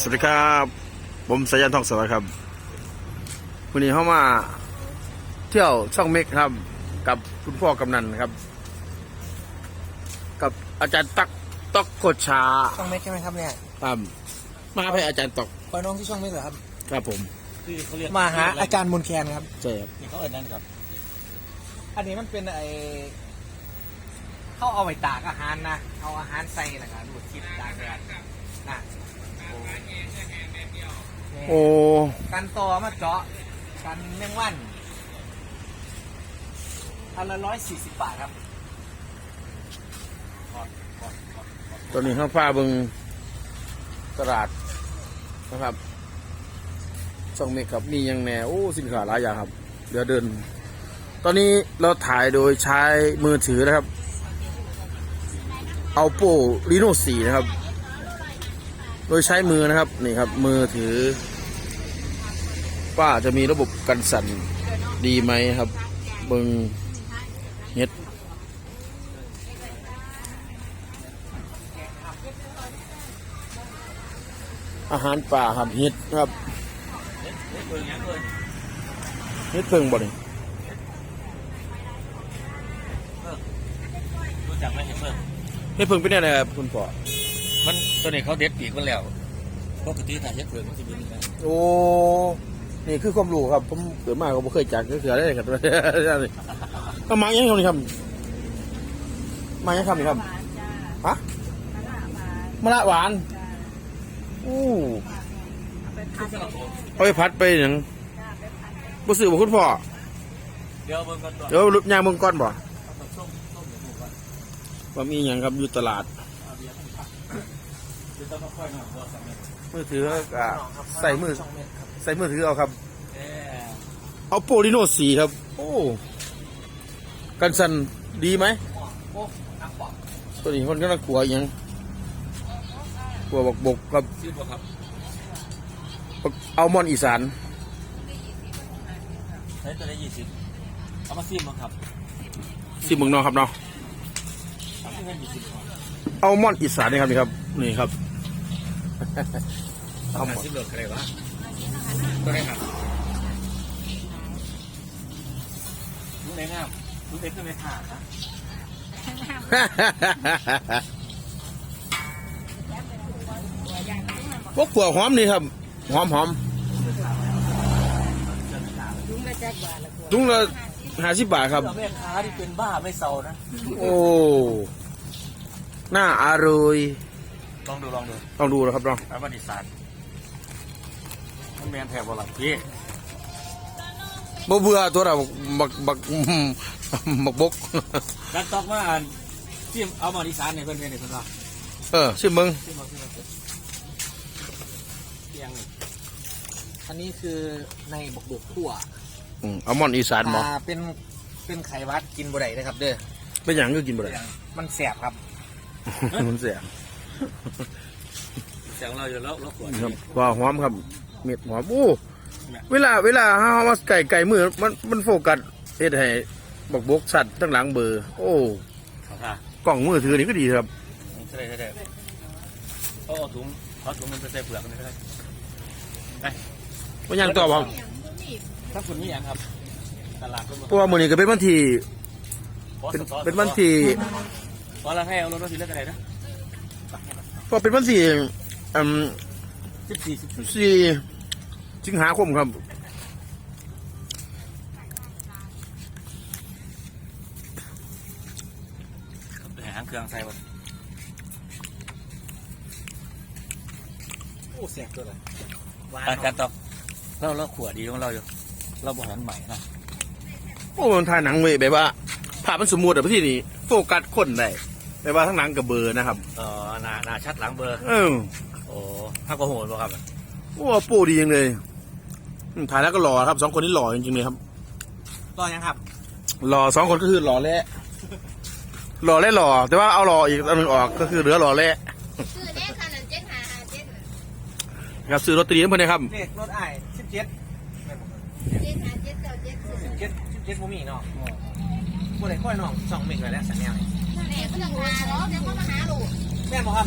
สวัสดีครับผมสายันทองสวัสดิ์ครับวันนี้เข้ามา เที่ยวช่องเมกครับ กับคุณพ่อกำนันครับ กับอาจารย์ตักตอกโคชาช่องเม็กใช่ไหมครับเนี่ยครับมาให้อาจารย์ตอกคอยน้องที่ช่องเม็กเหรอครับ ครับผมคือเขาเรียกมาหาอาจารย์มนแคนครับใช่ครับนี่เขาเอ่ยนั่นครับ อันนี้มันเป็นไอเขาเอาไปตากอาหารนะเอาอาหารใส่นะครับดูดคิดตากแดดนะ โอ้กันต่อมาเจาะกันแมงวันอันละร้อยสี่สิบบาทครับตอนนี้ข้างฟ้าเบิงตลาดนะครับช่องเมกครับมียังแน่โอ้สินค้าหลายอย่างครับ เดี๋ยวเดิน ตอนนี้เราถ่ายโดยใช้มือถือนะครับ เอาโปรีโนสีนะครับ โดยใช้มือนะครับ นี่ครับ มือถือ ว่าจะมีระบบกันสั่นดีไหมครับเบิงเฮ็ดอาหารป่าครับเฮ็ดครับเฮ็ดเพิ่งบ่นี่รู้จักไหมเห็นเพิ่มเฮ็ดเพิ่งเป็นอะไรครับคุณพ่อมันตัวนี้เขาเด็ดปีกมันแล้วปกติถ้าเฮ็ดเพิ่มมันจะมีนี่นะโอ้ นี่คือความรู้ครับ ผมเกิดมาก็บ่เคยจักเสือได้ครับเอามายังครับนี่ครับมายังครับนี่ครับฮะมะละหวานอู้เอาไปพัดไปหยังบ่ซื้อบ่คุณพ่อเดี๋ยวเบิ่งกันตัวเดี๋ยวลุย่างเบิ่งก่อนบ่ส้มส้มหมูก่อนว่ามีหยังครับอยู่ตลาดเดี๋ยว ต้องมาค่อยหน่อยตัวสำเร็จมือถือก็ใส่มือช่องเม็กครับใส่มือถือเอาครับ เอ๊ะเอาโปลิโนสีครับ โอ้ กันสันดีไหม โอ้นักบอกตัวนี้คนก็น่ากลัวอหยังกลัวบกบกครับชื่อบ่ครับเอามอนอีสาน ใช้ตัวได้ยี่สิบเอามาซิมบ้างครับสิเมืองนอกครับเนาะเอาที่ให้ยี่สิบเอามอนอีสานนี่ครับนี่ครับ นี่ครับ เอาหมดสิบหลดอะไรวะตัวไหนครับรู้ไหมงามรู้เล็กก็ไม่ขาดนะพวกขัวหอมนี่ครับ หอมหอมถุงละห้าสิบบาทครับแม่ค้าที่เป็นบ้าไม่เซานะ โอ้ น่าอร่อย ลองดูลองดูลองดูนะครับลองอาวันดิสานมันแมนแถบบ่หลังพี่บ่เบื่อตัวเราบักบักบักบกการตอกมาอ่านที่เอามาดิสานเนี่ยเพื่อนเพื่อนเนี่ยเพื่อนว่าเออชื่อมึงที่มาที่มาเตียงนี่อันนี้คือในบกบกขั่วอืมเอามอนอีสานหมออ่าเป็นเป็นไขวัดกินบ่ได้นะครับ เด้อเป็นอย่างก็กินบ่ได้มันแสบครับ มันเสีย เสียงเราอยู่แล้วเราขวดครับว่าหอมครับ เม็ดหอมโอ้เวลา เวลาเฮามาไก่ไก่มือมันมันโฟกัสเฮ็ดให้บักบกสัตว์ทั้งหลังเบอร์ โอ้ค่ะกล้องมือถือนี่ก็ดีครับใช่ใช่ใช่เขาเอาถุงเขาถุงมันไปใส่เปลือกมันได้ว่ายังต่อบ่ครับถ้าคุณนี่ยังครับตลาดก็เพราะว่ามื้อนี้ก็เป็นวันที่เป็นเป็นวันที่พอเราให้เอารถมาสิเลือกอะไรนะ ก็เป็นวันที่อืมสิบสี่สิบสี่สี่สิงหาคมครับหางเครื่องใส่หมดโอ้แสบตัวเลยหวานการการเนาะตอกเราเราขวดดีของเราอยู่ เราบริหารใหม่นะโอ้มันถ่ายหนังเว้ยแบบว่าภาพมันสมมุติอะพี่นี่โฟกัสคนได้ แบบว่าทั้งหนังกับเบอร์นะครับเออหน้าหน้าชัดหลังเบอร์ เออโอ้ห้าก็โหดป่ะครับโอ้โปรดีจังเลยอืมถ่ายแล้วก็หล่อครับสองคนนี้หล่อจริงๆเลยครับต่อยังครับ หล่อสองคนก็คือหล่อและหล่อและหล่อแต่ว่าเอาหล่ออีกอันหนึงออกก็คือเหลือหล่อและซื้อแน่ค่ะนั่นเจ็ดหาหาเจ็ดน่ะครับซื้อลอตเตอรี่ให้เพื่อนนะครับเลขรถไอ้สิบเจ็ดเจ็ดหาเจ็ดเก้าเจ็ดซื้อสิบเจ็ดสิบเจ็ดโมมี่เนาะบ่ได้ค่อยน้องสองเมกเลยแล้วสัญญาณแม่ ก็ต้องหาเนาะเดี๋ยวเขามาหาลูกแม่นบอกครับ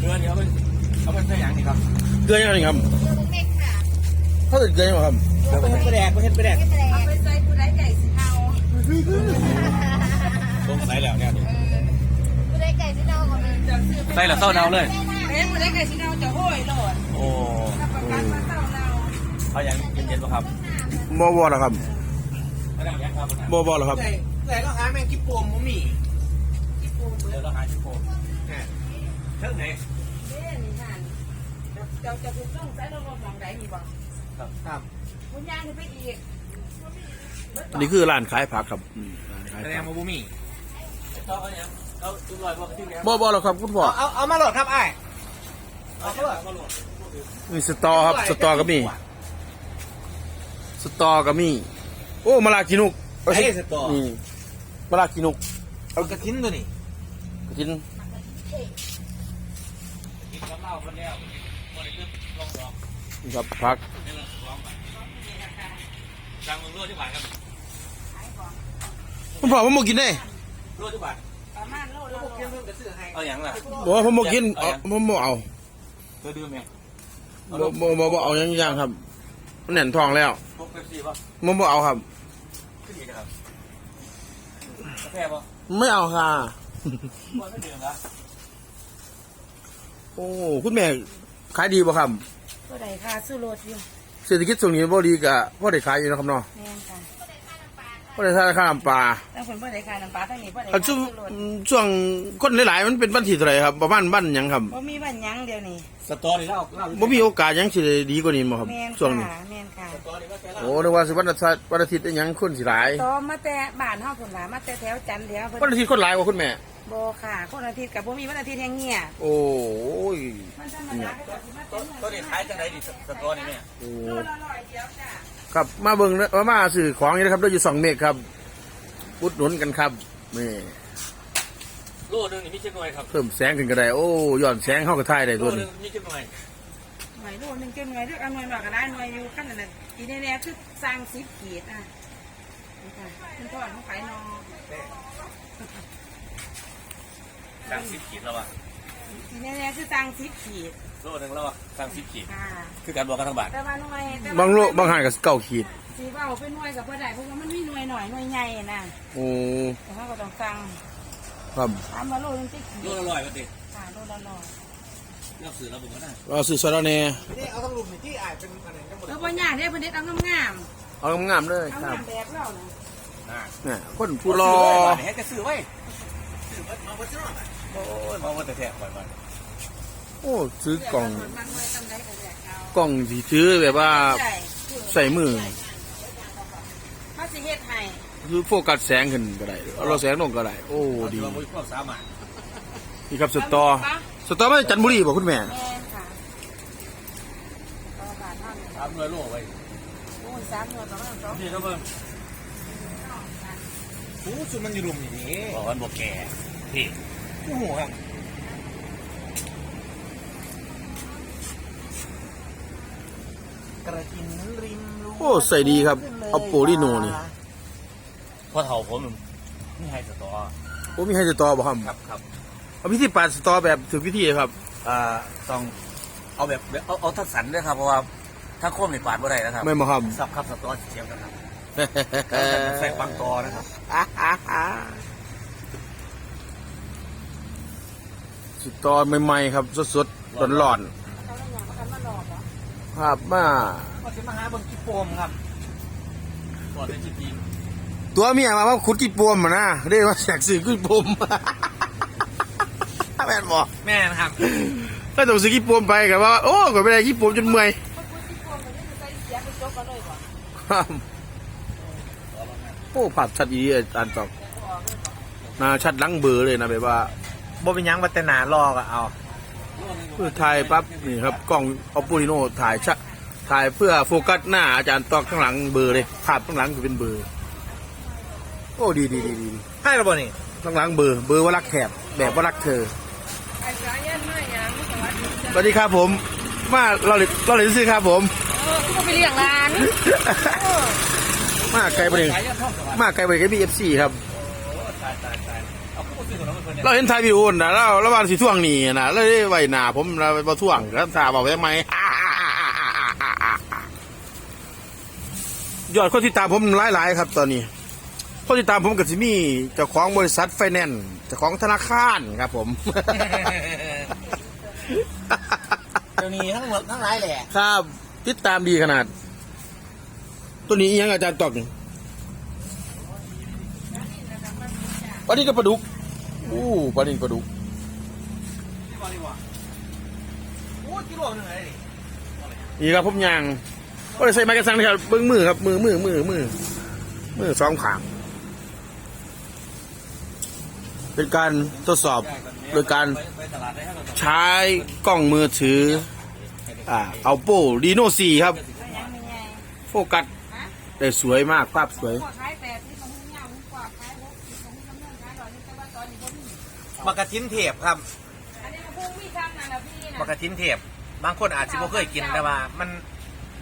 เดือนนี้เอาไปเอาไปใส่หยังนี่ครับเกลือยังไงครับเดี๋ยวมึงเม็กค่ะถ้าเกิดเกลือยังไงครับเอาไปเห็ดไปแดกไปเห็ดไปแดกไม่เป็นไรเอาไปใส่ผู้ใดใหญ่สิเอาสงสัยแล้วเนี่ยกูได้ไก่ที่เราของมันจะซื้อใส่แล้วเศร้าเนาเลยแม่ผู้ใดใหญ่สิเอาจะห้อยโลดโอ้ถ้าประกันมาเศร้าเราเอาอย่างเย็นๆป่ะครับบ่บ่หรอครับ ไม่ได้ยังครับบ่บ่หรอครับแต่แต่ก็หาแมงกิ๊บปวมมุมีที่ปูเดี๋ยวเราหาชิโก้เท่าไหนเด้นี่นั่นเจ้าจะถูกต้องใส่ลงมองใดนี่บ่ครับคุณย่างนี่ไปอีกอันนี้คือร้านขายผักครับอืมร้านขายแสดผังกมาบุมีเอาเอาอย่างเอาจุดลอยพวกที่เนี้ยบ่บ่หรอครับคุณพ่อเอาเอามาโหลดครับไอ้เอาเข้ามาหลวงมีสตอครับสตอก็มีสตอก็มี โอ้มะลากินุก ไอ้สตอนี่มะลากินุกเอากระทิ้นตัวนี้กินกินกับเหล้าคนแล้วคนได้ขึ้นลองดอกนี่ครับผักจังมึงรั่วที่บ้านครับคุณพ่อผมบ่กินได้รั่วที่บานประมาณโลแล้วละกเพื่อนเพื่อนจะซื้อให้เอาอย่างล่ะบอกว่าผมบ่กินเอาผมบ่เอาเธอดื่มไหมบ่บ่บ่เอาอย่างอย่างครับมันแน่นทองแล้วพกเป๊ปซี่ป่ะผมบ่เอาครับ ขึ้นดีนะครับกา แฟป่ะไม่เอาค่ะว่าไม่ดื่มละโอ้ คุณแม่ขายดีบ่ครับผู้ใดค่ะซื้อโลดอยู่เศรษฐกิจช่วงนี้บ่ดีก็พอได้ขายอยู่นะครับเนาะ แม่นค่ะ พอได้ทานข้าวน้ำปลาทั้งคนผู้ใดขายน้ำปลาทั้งนี้ผู้ใดอันขายช่วงซื้อโลดช่วงคนหลายๆมันเป็นวันที่เท่าไหร่ครับประมาณวันหยังครับบ่มีบ้านหยังเดียวนี่สตอรี่เล่าเล่าบ่มีโอกาสหยังสิได้ดีกว่านี้บ่ครับ แม่นช่วงนี้ ค่ะแม่นค่ะสตอรี่ว่าแกเล่าโอ้นึกว่าสิวันอาทิตย์วันอาทิตย์อิหยังคนสิหลายต่อมาแต่บ้านเฮาพุ่นล่ะมาแต่แถวจันทร์เดียวเพิ่นวันอาทิตย์คนหลายกว่าคุณแม่ บ่ค่ะคนอาทิตย์กับบ่มีวันอาทิตย์แห่งเงียบโอ้ยมันธรรมดาก็สิมาต้เป็นนนี้ขายจังไรดิสตอรี่เนี่ยโอ้ โลละร้อยเดียวจ้ะ ครับมาเบิ่งเด้อมาซื้อของนี่นะครับเราอยู่สองเมตรครับอุดหนุนกันครับนี่โลนึงนี่มีเช่นไรครับเพิ่มแสงขึ้นก็ได้โอ้ย้อนแสงเข้ากับถ่ายได้โลตัวนึนี้งมีเช่นไรหน่วยโลนึงเกินหน่วยเด้อเอาหน่วยมากก็ได้หน่วยอยู่คั่นนั่นน่ะอีแน่ๆคือสร้าง10ขีดอะนี่ค่ะคุณพ่อเขาขายนอสั่งสิบขีดแล้ววะอี แน่ๆคือสร้าง10ขีดโลนึงแล้ววะสั่งสิบขีด ค่ะคือการบอกกันทั้งบาทแต่ว่าหน่วยแต่ว่บางโลบางหันกับเก้าขีดสิเว้าเป็นหน่วยก็บ่ได้เพราะว่ามันมีหน่วยหน่อยหน่วยใหญ่น่ะโอ้แต่เขาก็ต้องสั่งครับตามมาโลนึง10ขีโลดละร้อยก็ติค่ะโลละร้อยเลือกสื่อเราบอกว่าได้เราซื้อซาลาเน่นี่เอาทั้งหลุมนี่ที่ไอ้เป็นอันไหนทั้งหมดแล้วบ่ยากเด้เพิ่นเด็ดเอางามเอางามๆเลยๆเอาครับงามแบบเราน่ะน่าเนี่ยคนผู้รอให้กระซื้อไว้ซื้อไว้มาวัดเจ้า โอ้ยมาวัดแต่แท้ก่อนก่อนโอ้ซื้อกล่องบางหน่วยทำได้ก็แจกเอากล่องที่ซื้อแบบว่าใช่ใส่มือเขาสิเฮ็ดให้คือโฟกัสแสงขึ้นก็ได้เอาเราแสงลงก็ได้โอ้ดีเราไม่ควบสามารถนี่ครับสตอสตอมาจากจันทบุรีบ่คุณแม่ แม่นค่ะต่อบาทเท่านี้สามร้อยโลไว้โอ้ยสามหน่วยประมาณสองนี่ก็เพิ่มโอ้สุดมันอยู่หลุมอย่างนี้บอกว่าบอกแก่พี่ โอ้โหครับกระกินริมรั้วโอ้ใส่ดีครับเอาโปลิโนนี่ พอเท่าผมนี่ให้สตอโอ้มีให้สตอบ่ครับครับครับเอาวิธีปาดสตอแบบถูกวิธีครับอ่าต้องเอาแบบเอาเอาทักสันด้วยครับเพราะว่าถ้าโค้มในปาดบ่ได้นะครับไม่มาครับ สับครับสตอเสียงกันครับใส่ปังตอนะครับ สตอใหม่ๆครับ สดๆร้อนเขาแล้วอย่างเขามาหลอกเหรอๆครับมาก็จะมาหาเบิ่งกิ๊บปวมครับก่อนได้จิตยิงตัวเมียมาว่าขุดกี่ปวมมานะเรียกว่าแสกสื่อกี่ปวมแม่นบอกแม่นะครับก็ต้องซื้อกี่ปวมไปกับว่า โอ้ก็ไม่ได้กี่ปวมจนเมื่อยเขาพูดที่พวงมันจะใส่เสียไปจบกันเลยก่อนครับโอ้ผัดชัดดีอาจารย์ตอบหนาชัดหลังเบอร์เลยนะแบบว่า บ่เป็นหยังวัฒนารอกอะเอาเพื่อถ่ายปั๊บนี่ครับกล้องเอาปูริโนถ่ายชะถ่ายเพื่อโฟกัสหน้าอาจารย์ตอกข้างหลังเบอร์เลยภาพข้างหลังคือเป็นเบอร์โอ้ดีดีดีดีให้เราบ่นี่ข้างหลังเบอร์เบอร์ว่ารักแถบแบบว่ารักเธอไอ้สายยันไม่ยังสวัสดีสวัสดีครับผมมาเราเลยเราเลยซื้อครับผม เออก็ไปเลี้ยงร้านมาไกลไปเลยสายยันท่องสวัสดิ์มาไกลไปกับบีเอฟซีครับ โอ้ตายตายตาย เอาพูดซื้อของเราเป็นคนเนี่ยเราเห็นไทยวิวนะเราระหว่างสีท่วงนี่นะเราได้ไว้หนาผมเราไปบ่ท่วงแล้วตาบอกไว้ทำไมยอดคนที่ตามผมหลายๆ ครับ ตอนนี้ คนที่ตามผมกับซิมี่เจ้าของบริษัทไฟแนนซ์เจ้าของธนาคารครับ ผมเดี๋ยวนี้ทั้งหมดทั้งหลายแหละครับติดตามดีขนาด ตัวนี้อิหยังอาจารย์ตอกนี่ปลาดินกับปลาดุก อู้ปลาดินปลาดุกนี่บอลดีกว่าโอ้กิโลหนึงเลยดินี่ครับผมยางก็เลยใส่ไม้กระสังนะครับเบิ้งมือครับ มือมือมือมือมือสองขางเป็นการทดสอบโดยการไปตลาดได้ให้เราใช้กล้องมือถืออ่าเอาโป้ดีโนซีครับแล้วยังไม่ไงโฟกัสได้สวยมากภาพสวย นี่แต่ว่าตอนนี้ก็มีมากระทิ้นเทปครับอันนี้มันพุ่งมีทางนั่นนะพี่นะมากระทิ้นเทปบางคนอาจจะไม่เคยกินแต่ว่า มัน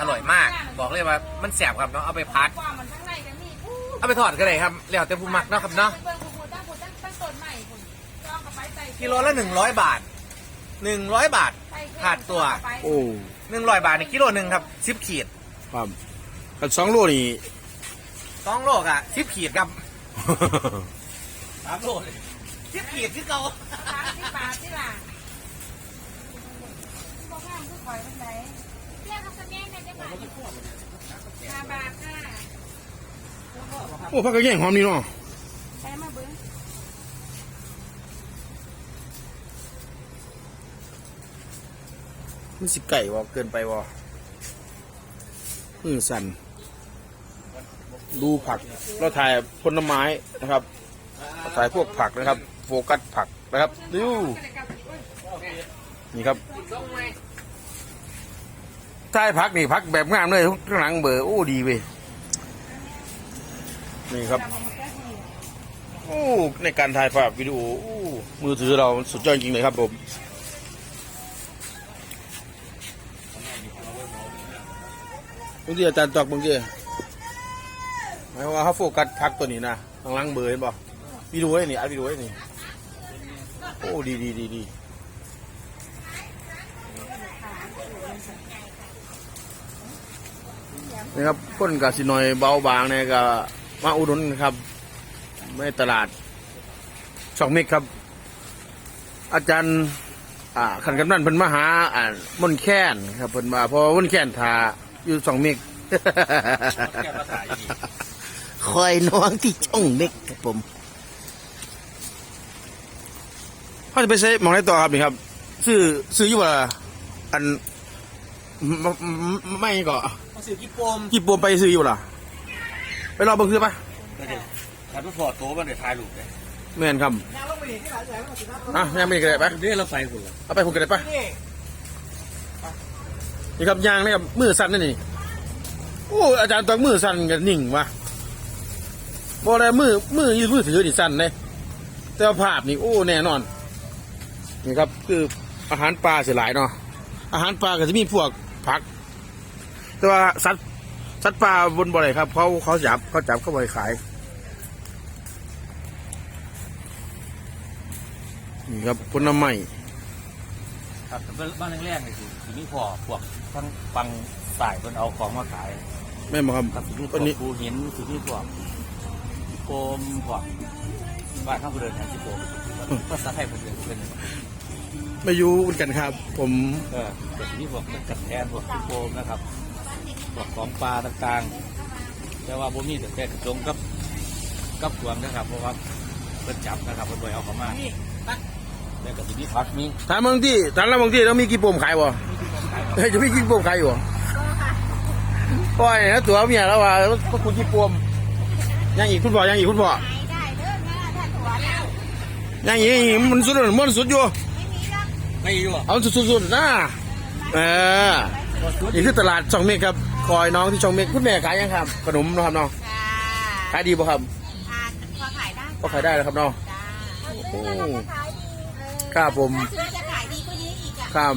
อร่อยมากบอกเลยว่ามันแสบครับเนาะเอาไปพัดว่ามันทั้งในกันนี่พูดเอาไปทอดก็ได้ครับแล้วแต่ผู้มักเนาะครับเนาะเบิ่งผู้ตั้งผู้ตั้งตั้งต้นใหม่คุณจองกระไปใส่กิโลละหนึ่งร้อยบาทหนึ่งร้อยบาทขาดตัวโอ้หนึ่งร้อยบาทในกิโลหนึ่งครับสิบขีดครับกันสองโลนี่ สองโลกอะสิบขีดครับสามโลเลย สิบขีดที่เก่าสามสิบบาทที่ล่ะบอกงามคือข่อยเป็นไหนเรียกเขาสแกนได้จังหวะห้าบาทค่ะโอ้พักกระแย่งหอมนี่เนาะใช้มาเบิ้งมันสิไก่วะเกินไปวะมือสั่นดูผักเราถ่ายผลไม้นะครับ เราถ่ายพวกผักนะครับ โฟกัสผักนะครับดูนี่ครับถ่ายผักนี่ผักแบบงามเลยข้างหลังเบอร์โอ้ดีเว้ยนี่ครับโอ้ในการถ่ายภาพวิดีโอโอ้มือถือเรามันสุดยอดจริงเลยครับผมบางทีอาจารย์ตอกบางทีหมายความว่าเขาโฟกัสพักตัวนี้นะทางหล่างเบอร์เห็นป่ะ วิดีโอไอ้นี่อัดวิดีโอไอ้นี่โอ้ดีดีดีดีนะครับคนกับสิหน่อยเบาบางเนี่ยก็มาอุดหนุนครับ ไม่ตลาดสองเมกครับ อาจารย์อ่าขันกำนันเพิ่นมาหาอ่ามนต์แค้นครับเพิ่นมาเพราะว่ามนต์แค้นทาอยู่สองเมกแก้ภาษาอีกคอยน้องที่ช่องเมกครับผม เขาจะไปใช้หมองไหนต่อครับนี่ครับ ซื้อซื้ออยู่ว่าอันไม่ไม่ก็เขาสื่อกิ๊บโปมกี่ปวมไปซื้ออยู่ล่ะ ไปรอเบิ่งซื้อปะก็เดี๋ยวการทุกพอโต๊ะมันเดี๋ยวถ่ายรูปเลยแม่นครับยางลงไปเห็นที่หลังเลยว่าสิครับอะยังไม่ได้กระไดปะเดี๋ยวเราไปคุณละเอาไปผมกระไดปะนี่นี่ครับยางนี่ครับมือสั่นนี่นี่โอ้อาจารย์ตอนมือสั่นกันนิ่งวะบ่ได้มือมือยืดมือถือนี่สั่นเลยแต่ว่าภาพนี่โอ้แน่นอน นี่ครับคืออาหารปลาเสียหลายเนาะอาหารปลาก็จะมีพวกผัก แต่ว่าสัตว์สัตว์ปลาบนบ่อไหนครับเขาเขาจับเขาจับเขาบ่อยขายนี่ครับผลไม้ครับแต่บ้านแรกๆนี่คือที่นี่พอพวกทั้งฟังสายคนเอาของมาขายแม่นบ่ครับครับที่นี่พตัววกนี้ภูหินที่นี่พวกโกมพวก บ้านข้างผู้เดินแทนที่โกมภาษาไทยผมเรียนเป็นไม่อยู่กันครับ ผมเออแต่ที่นี่พวกกัดแทนพวกที่โกมนะครับพวกของปลาต่างๆ แต่ว่าบ่มีแต่แค่กระจงกับกับกวางนะครับ เพราะว่าเพิ่นจับนะครับเพิ่นบ่อยเอาเข้ามานี่ไปแล้วก็สิมีผักมีถามบางที่ถามแล้วบางที่แล้วมีกี่ปมขายบ่เฮ้ยจะมีกี่ปมขายอยู่บ่ปล่อยนะตัวเมียแล้วว่าก็คุณกี่ปมยังอีกคุณพ่อยังอีกคุณพ่อขายได้เด้อนะถ้าตัวแล้ว ยังอีกยังอีกมันสุดเลยมันสุดอยู่ไม่มีหรอกไม่อยู่เอาสุดๆๆนะเออนี่คือตลาดช่องเมฆครับคอยน้องที่ช่องเมฆคุณแม่ขายยังครับขนมเนาะครับเนาะจ้าขายดีป่ะครับทานพอขายได้ก็ขายได้แล้วครับเนาะจ้าโอ้ซื้อแล้วจะขายดีเออครับผมถ้าซื้อจะขายดีก็ยิ่งอีกอะครับ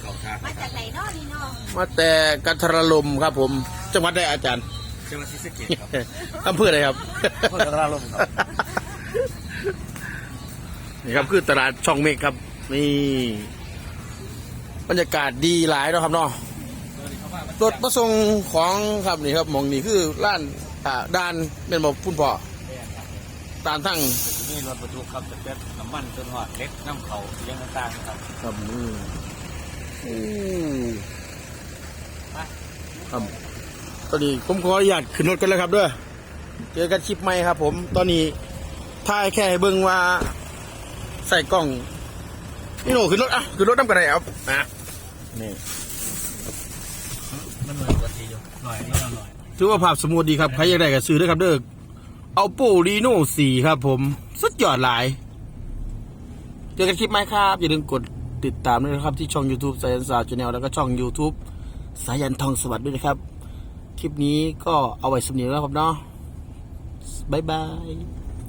เขาทางมาจากไหนเนอกนี่เนาะมาแต่กันทรลมครับผม จังหวัดได้อาจารย์จังหวัดศรีสะเกษครับอำเภออะไรครับอำเภอกระลาลมครับ นี่ครับคือตลาดช่องเมฆครับ นี่บรรยากาศดีหลายเนาะครับเนาะรถประสงค์ของครับนี่ครับหมองนี่คือร้านอ่าด้านเป็นบอกพุ่นพ่อด้านทั้งนี่รถบรรทุกครับจะเป็นน้ำมันจนหอดเล็กน้ำเขาเลี้ยงต่างๆนะครับครับนี่อู้ครับตอนนี้ผมขออนุญาตขึ้นรถกันแล้วครับเด้วยเจอกันคลิปใหม่ครับ ผมตอนนี้ถ่ายแค่ให้เบิ่งว่า ใส่กล้องนี่โหนขึ้นรถอะขึ้นรถน้ำกระไดครับอะนี่มันหน่อยกว่าทีอยู่หน่อยนี่หน่อยถือว่าภาพสมูทดีครับใครอยากได้ก็ซื้อด้วยครับเด้อเอาปูรีโน่สี่ครับผม สุดยอดหลาย เจอกันคลิปไหมครับ อย่าลืมกดติดตามด้วยนะครับ ที่ช่อง YouTube สายันศาสตร์ชาแนลแล้วก็ช่อง YouTube สายันทองสวัสดิ์ด้วยนะครับ คลิปนี้ก็เอาไว้สำเนียงแล้วครับเนาะบ๊ายบาย